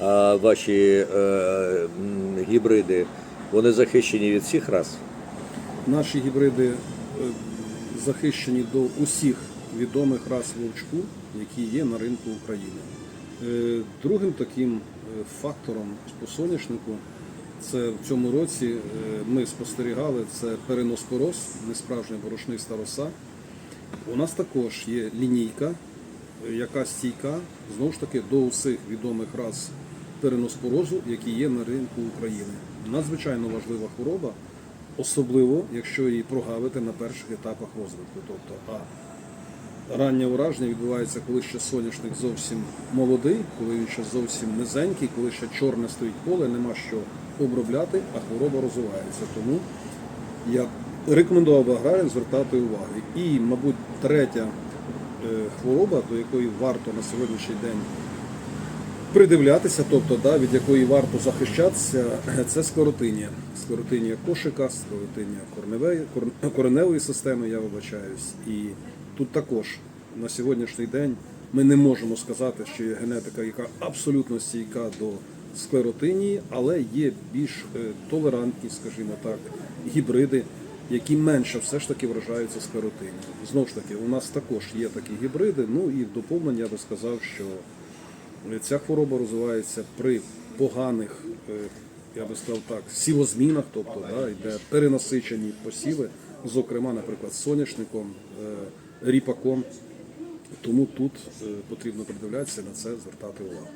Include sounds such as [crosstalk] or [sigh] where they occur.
А ваші е, гібриди вони захищені від всіх рас? Наші гібриди е, захищені до усіх відомих рас вовчку, які є на ринку України. Е, Другим таким е, фактором по соняшнику це в цьому році ми спостерігали це переноспороз, несправжня борошниста роса. У нас також є лінійка, яка стійка знову ж таки до усіх відомих рас переноспорозу, які є на ринку України. Надзвичайно важлива хвороба, особливо якщо її прогавити на перших етапах розвитку. Тобто, а раннє ураження відбувається, коли ще соняшник зовсім молодий, коли він ще зовсім низенький, коли ще чорне стоїть поле, нема що обробляти, а хвороба розвивається. Тому я рекомендував би аграріям звертати увагу. І, мабуть, третя е, хвороба, до якої варто на сьогоднішній день придивлятися, тобто да, від якої варто захищатися, [clears throat] це склеротинія. Склеротинія кошика, склеротинія корневої, кор- [clears throat] кореневої системи, я вибачаюсь. І тут також на сьогоднішній день ми не можемо сказати, що є генетика, яка абсолютно стійка до склеротинії, але є більш е, толерантні, скажімо так, гібриди, які менше все ж таки вражаються склеротинією. Знову ж таки, у нас також є такі гібриди. Ну і в доповнення я би сказав, що Ця хвороба розвивається при поганих, е, я би сказав так, сівозмінах, тобто да, йде перенасичені посіви, зокрема, наприклад, соняшником, е, ріпаком. Тому тут е, потрібно придивлятися на це, звертати увагу.